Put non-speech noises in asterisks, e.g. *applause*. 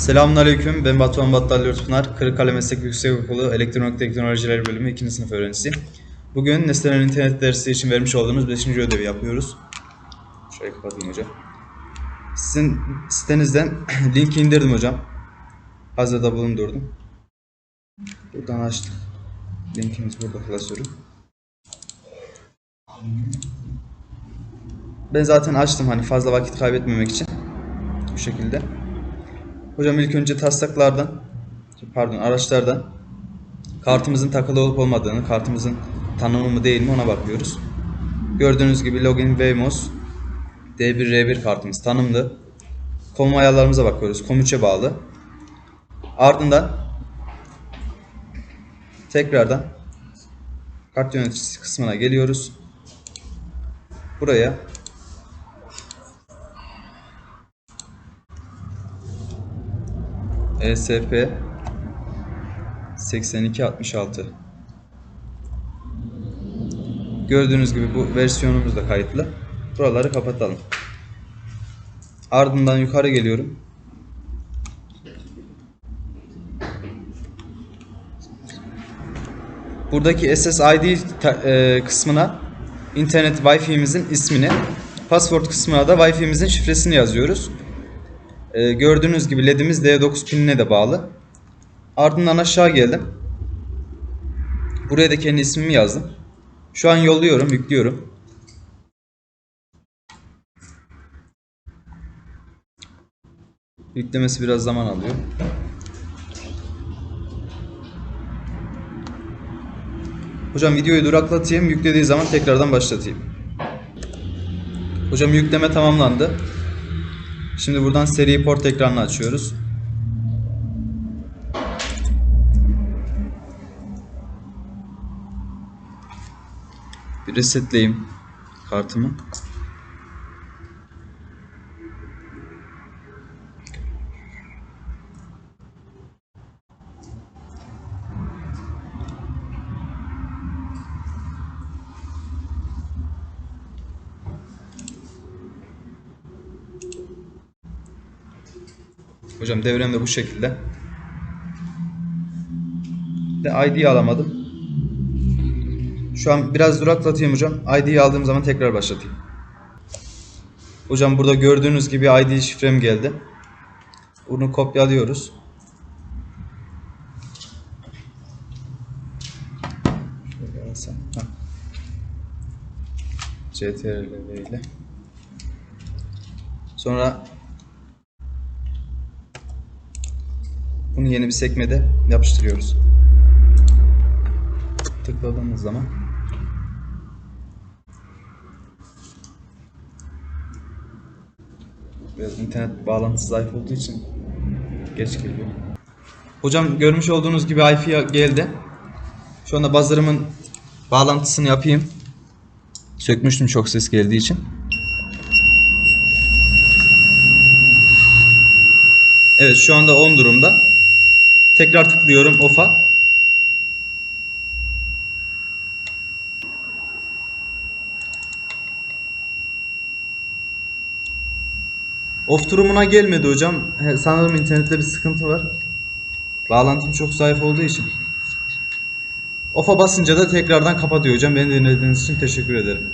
Selamünaleyküm. Ben Batuhan Battal Yurtpınar. Kırıkkale Meslek Yüksekokulu Elektronik Teknolojileri Bölümü 2. sınıf öğrencisiyim. Bugün nesnelerin internet dersi için vermiş olduğumuz 5. ödevi yapıyoruz. Şöyle kapatayım hocam. Sizin sitenizden *clears throat* linki indirdim hocam. Hazırda bulundurdum. Buradan açtık. Linkimiz burada klasörü. Ben zaten açtım hani fazla vakit kaybetmemek için. Bu şekilde. Hocam ilk önce taslaklardan, pardon araçlardan kartımızın takılı olup olmadığını, kartımızın tanımlı mı değil mi ona bakıyoruz. Gördüğünüz gibi login Wemos D1R1 kartımız tanımlı. Konum ayarlarımıza bakıyoruz. COM3'e bağlı. Ardından tekrardan kart yöneticisi kısmına geliyoruz. Buraya ESP 8266 Gördüğünüz gibi bu versiyonumuz da kayıtlı. Buraları kapatalım. Ardından yukarı geliyorum. Buradaki SSID e, kısmına internet Wi-Fi'mizin ismini, password kısmına da Wi-Fi'mizin şifresini yazıyoruz. Ee, gördüğünüz gibi ledimiz D9 pinine de bağlı. Ardından aşağı geldim. Buraya da kendi ismimi yazdım. Şu an yolluyorum, yüklüyorum. Yüklemesi biraz zaman alıyor. Hocam videoyu duraklatayım, yüklediği zaman tekrardan başlatayım. Hocam yükleme tamamlandı. Şimdi buradan seri port ekranını açıyoruz. Bir resetleyeyim kartımı. Hocam devrem de bu şekilde. De ID'yi alamadım. Şu an biraz duraklatayım hocam. ID'yi aldığım zaman tekrar başlatayım. Hocam burada gördüğünüz gibi ID şifrem geldi. Bunu kopyalıyoruz. CTRL ile. Sonra Bunu yeni bir sekmede yapıştırıyoruz. Tıkladığımız zaman biraz internet bağlantısı zayıf olduğu için geç geliyor. Hocam görmüş olduğunuz gibi Wi-Fi geldi. Şu anda buzzer'ımın bağlantısını yapayım. Sökmüştüm çok ses geldiği için. Evet şu anda 10 durumda. Tekrar tıklıyorum off'a. Off durumuna gelmedi hocam. Sanırım internette bir sıkıntı var. Bağlantım çok zayıf olduğu için. Off'a basınca da tekrardan kapatıyor hocam. Beni dinlediğiniz için teşekkür ederim.